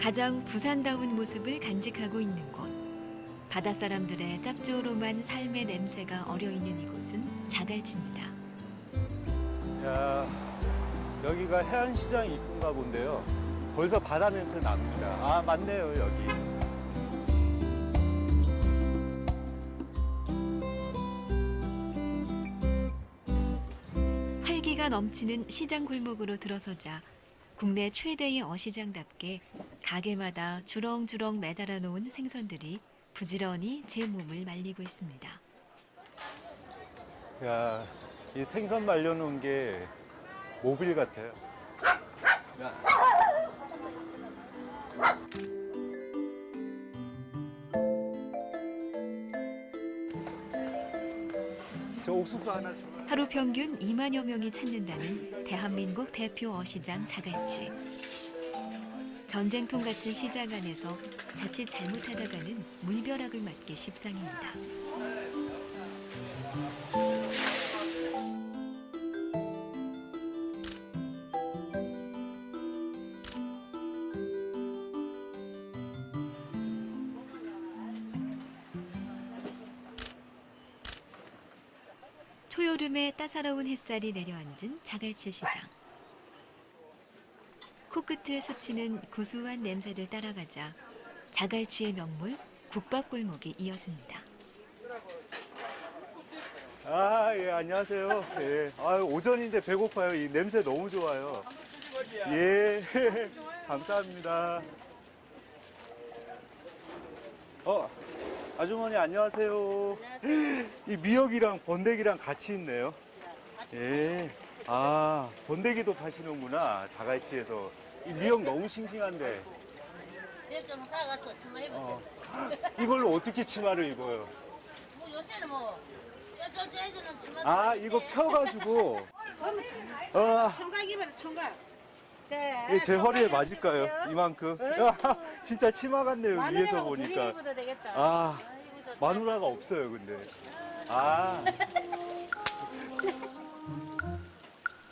가장 부산다운 모습을 간직하고 있는 곳. 바다 사람들의 짭조름한 삶의 냄새가 어려 있는 이곳은 자갈치입니다. 야, 여기가 해안시장이 이쁜가 본데요. 벌써 바다 냄새 납니다. 아, 맞네요, 여기. 활기가 넘치는 시장 골목으로 들어서자 국내 최대의 어시장답게 가게마다 주렁주렁 매달아 놓은 생선들이 부지런히 제 몸을 말리고 있습니다. 야, 이 생선 말려놓은 게 모빌 같아요. 야. 저 옥수수 하나 줘. 하루 평균 2만여 명이 찾는다는 대한민국 대표 어시장 자갈치. 전쟁통 같은 시장 안에서 자칫 잘못하다가는 물벼락을 맞기 십상입니다. 초여름에 따사로운 햇살이 내려앉은 자갈치 시장. 코끝을 스치는 고소한 냄새를 따라가자 자갈치의 명물 국밥 골목이 이어집니다. 아, 예, 안녕하세요. 예. 아, 오전인데 배고파요. 이 냄새 너무 좋아요. 예. 감사합니다. 어, 아주머니 안녕하세요. 이 미역이랑 번데기랑 같이 있네요. 예. 아, 번데기도 파시는구나. 자갈치에서. 이 미역 너무 싱싱한데. 내좀 사가서 치마 입을 어. 때. 이걸로 어떻게 치마를 입어요? 뭐 요새는 뭐 쩔쩔쩔 해주는 치마. 아, 이거 펴가지고. 아, 총각 입어라 총각. 자, 예, 제 허리에 맞을까요? 이만큼. 야, 진짜 치마 같네요, 위에서 보니까. 아. 마누라가 없어요, 근데. 아,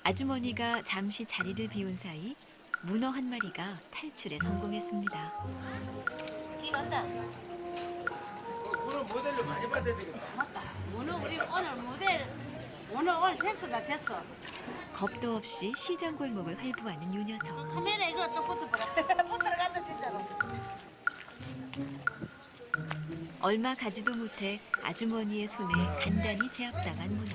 아주머니가 잠시 자리를 비운 사이 문어 한 마리가 탈출에 성공했습니다. 이건다. 오늘 모델로 많이 받아야 되겠다. 맞다. 오늘 우리 오늘 모델 오늘 오늘 됐어다 됐어. 겁도 없이 시장 골목을 활보하는 요 녀석. 카메라 이거 또 붙어보라. 붙으러 얼마 가지도 못해 아주머니의 손에 간단히 제압당한 문어.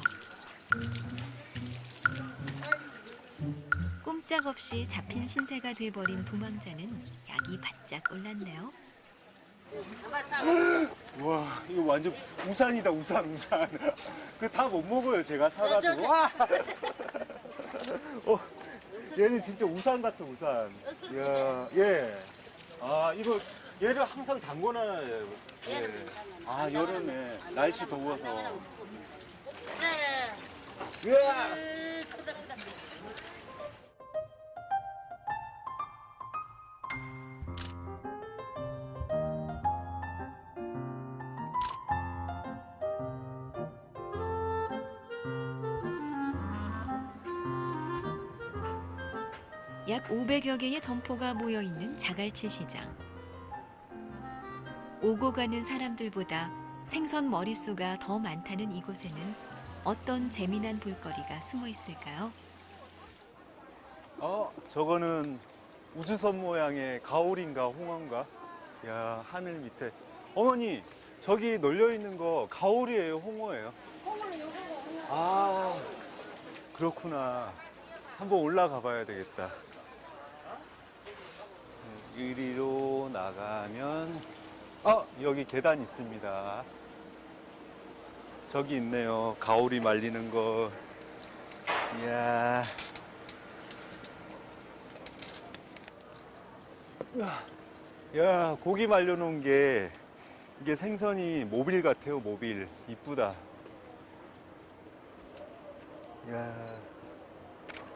꼼짝없이 잡힌 신세가 돼버린 도망자는 약이 바짝 올랐네요. 와, 이거 완전 우산이다, 우산, 우산. 그 다 못 먹어요, 제가 사가지고. 와! 어, 얘는 진짜 우산 같아, 우산. 이야, 예. 아, 이거, 얘를 항상 담궈놔요. 예. 아, 여름에, 날씨 더워서. 네. 으아! 으, 크다 크다. 약 500여 개의 점포가 모여 있는 자갈치 시장. 오고 가는 사람들보다 생선 머릿수가 더 많다는 이곳에는 어떤 재미난 볼거리가 숨어 있을까요? 어, 저거는 우주선 모양의 가오리인가 홍어인가? 야, 하늘 밑에. 어머니, 저기 널려 있는 거 가오리예요, 홍어예요? 홍어는 요거 홍어. 아, 그렇구나. 한번 올라가 봐야 되겠다. 네, 이리로 나가면, 어, 여기 계단 있습니다. 저기 있네요. 가오리 말리는 거. 이야. 야, 고기 말려놓은 게, 이게 생선이 모빌 같아요, 모빌. 이쁘다. 야,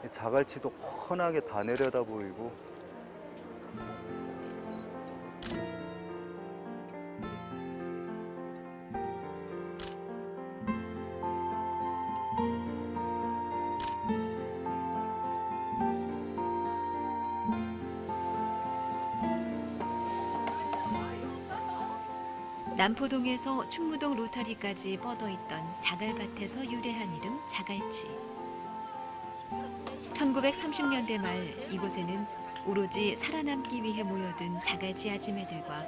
이 자갈치도 훤하게 다 내려다 보이고. 남포동에서 충무동 로타리까지 뻗어있던 자갈밭에서 유래한 이름 자갈치. 1930년대 말 이곳에는 오로지 살아남기 위해 모여든 자갈치 아지매들과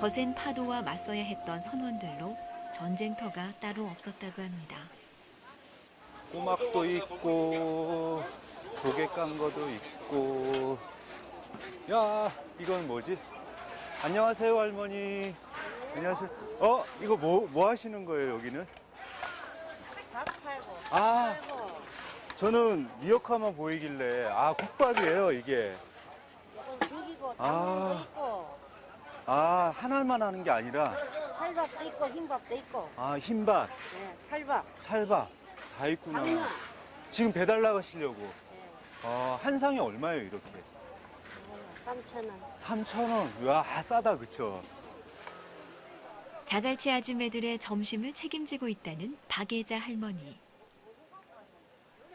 거센 파도와 맞서야 했던 선원들로 전쟁터가 따로 없었다고 합니다. 꼬막도 있고 조개 깐 거도 있고 야 이건 뭐지? 안녕하세요 할머니 안녕하세요. 어 이거 뭐 뭐 하시는 거예요 여기는? 밥 팔고. 아 팔고. 저는 미역화만 보이길래 아 국밥이에요 이게. 이건 죽이고 아. 있고. 아 하나만 하는 게 아니라. 찰밥도 있고 흰밥도 있고. 아 흰밥. 네, 찰밥. 찰밥. 다 있구나. 당면. 지금 배달 나가시려고. 네, 아, 한 상이 얼마예요 이렇게? 3천 원. 3,000원. 와 싸다 그쵸? 자갈치 아줌매들의 점심을 책임지고 있다는 박예자 할머니.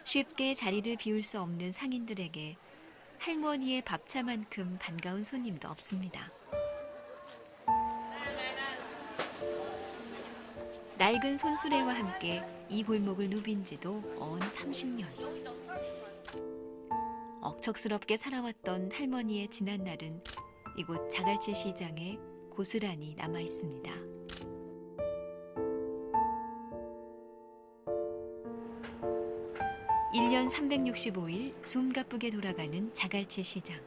쉽게 자리를 비울 수 없는 상인들에게 할머니의 밥차만큼 반가운 손님도 없습니다. 낡은 손수레와 함께 이 골목을 누빈 지도 언 30년. 억척스럽게 살아왔던 할머니의 지난 날은 이곳 자갈치 시장에 고스란히 남아 있습니다. 일년 365일 숨가쁘게 돌아가는 자갈치 시장.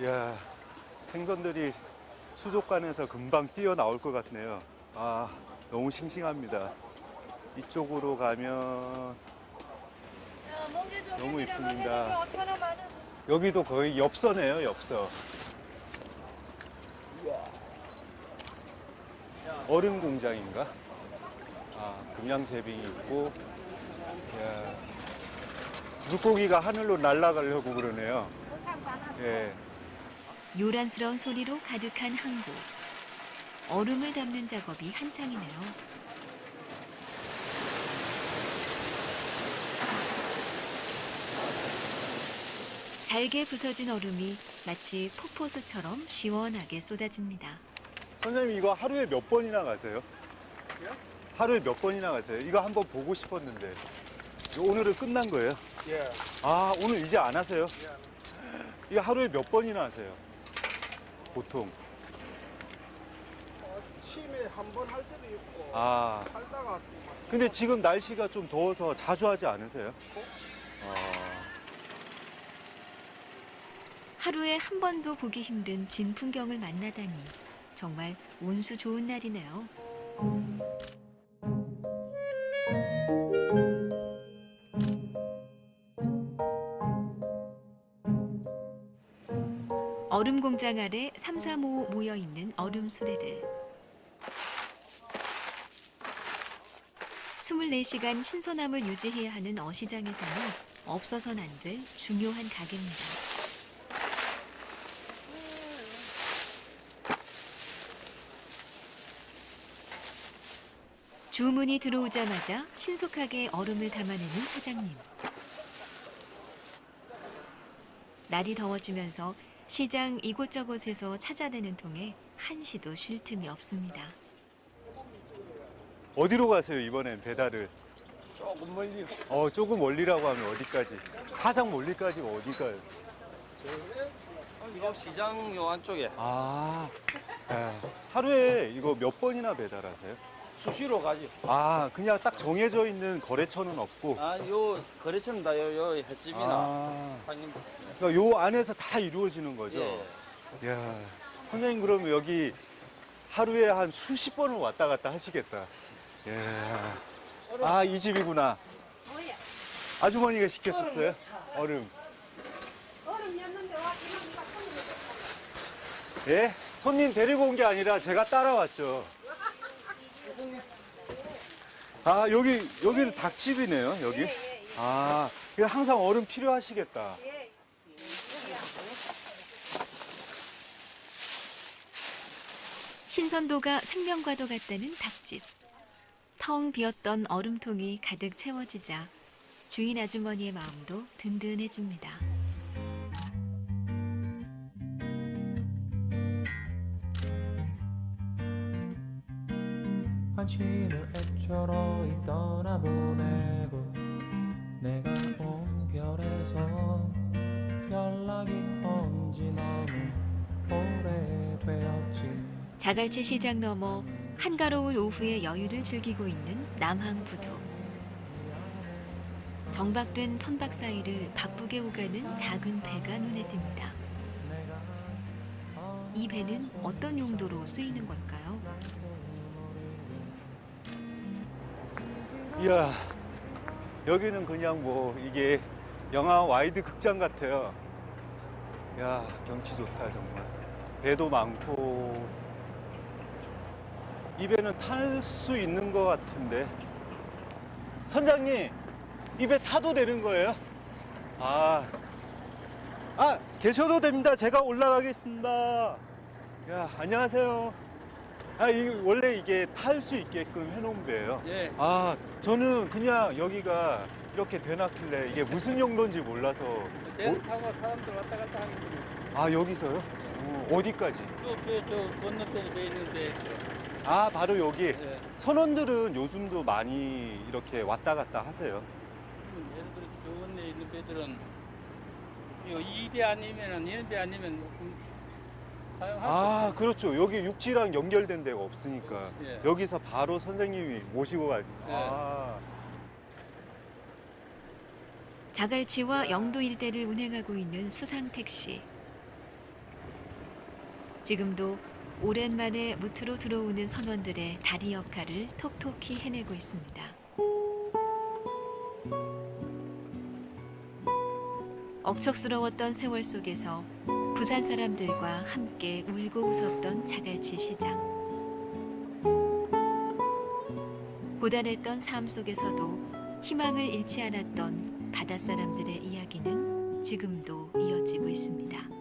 이야 생선들이 수족관에서 금방 뛰어나올 것 같네요 아 너무 싱싱합니다 이쪽으로 가면 너무 이쁩니다 여기도 거의 엽서네요 엽서 얼음 공장인가? 아 금양 재빙이 있고 이야, 물고기가 하늘로 날아가려고 그러네요 예. 요란스러운 소리로 가득한 항구. 얼음을 담는 작업이 한창이네요. 잘게 부서진 얼음이 마치 폭포수처럼 시원하게 쏟아집니다. 선생님 이거 하루에 몇 번이나 가세요? 하루에 몇 번이나 가세요? 이거 한번 보고 싶었는데 오늘은 끝난 거예요? 예. 아 오늘 이제 안 하세요? 이거 하루에 몇 번이나 하세요? 보통 치매 한번 할 때도 있고 아 살다가 근데 지금 날씨가 좀 더워서 자주 하지 않으세요? 아, 하루에 한 번도 보기 힘든 진 풍경을 만나다니 정말 운수 좋은 날이네요. 얼음 공장 아래 삼삼오오 모여 있는 얼음 수레들. 24시간 신선함을 유지해야 하는 어시장에서는 없어서는 안될 중요한 가게입니다. 주문이 들어오자마자 신속하게 얼음을 담아내는 사장님. 날이 더워지면서 시장 이곳저곳에서 찾아내는 통에 한시도 쉴 틈이 없습니다. 어디로 가세요 이번엔 배달을? 조금 멀리 어 조금 멀리라고 하면 어디까지? 가장 멀리까지 어디가요? 이거 시장 요 안쪽에 아 에, 하루에 이거 몇 번이나 배달하세요? 수시로 가지. 아 그냥 딱 정해져 있는 거래처는 없고 아, 요 거래처는 다 요, 요 횟집이나 아, 상인. 그러니까 요 안에서 다 이루어지는 거죠? 예. 야 선생님 그러면 여기 하루에 한 수십 번을 왔다 갔다 하시겠다. 야. 아, 이 집이구나. 뭐야 아주머니가 시켰었어요? 얼음. 얼음이었는데 와 예? 손님 데리고 온 게 아니라 제가 따라왔죠. 아, 여기, 여기는 닭집이네요, 여기. 아, 그냥 항상 얼음 필요하시겠다. 신선도가 생명과도 같다는 닭집. 텅 비었던 얼음통이 가득 채워지자 주인 아주머니의 마음도 든든해집니다. 관심을 애초로이 떠나보내고 내가 온 별에서 연락이 온 지 너무 오래되었지 자갈치 시장 너머 한가로운 오후의 여유를 즐기고 있는 남항 부두. 정박된 선박 사이를 바쁘게 오가는 작은 배가 눈에 띕니다. 이 배는 어떤 용도로 쓰이는 걸까요? 이야, 여기는 그냥 뭐 이게 영화 와이드 극장 같아요. 야, 경치 좋다 정말. 배도 많고 이 배는 탈 수 있는 것 같은데. 선장님, 이 배 타도 되는 거예요? 아, 아 계셔도 됩니다. 제가 올라가겠습니다. 야, 안녕하세요. 아, 이 원래 이게 탈 수 있게끔 해놓은 배예요. 예. 아, 저는 그냥 여기가 이렇게 되놨길래 이게 무슨 용도인지 몰라서. 배를 타고 사람들 왔다 갔다 하는 거죠. 아, 여기서요? 어, 어디까지? 저저 건너편에 배 있는데. 아, 바로 여기. 예. 선원들은 요즘도 많이 이렇게 왔다 갔다 하세요. 지금 예를 들어 저 원내에 있는 배들은 이배 아니면은 이런 배 아니면 음, 사용할 수 아. 그렇죠. 여기 육지랑 연결된 데가 없으니까. 예. 여기서 바로 선생님이 모시고 가지. 예. 아, 자갈치와 영도 일대를 운행하고 있는 수상 택시. 지금도 오랜만에 무트로 들어오는 선원들의 다리 역할을 톡톡히 해내고 있습니다. 억척스러웠던 세월 속에서 부산 사람들과 함께 울고 웃었던 자갈치 시장. 고단했던 삶 속에서도 희망을 잃지 않았던 바다 사람들의 이야기는 지금도 이어지고 있습니다.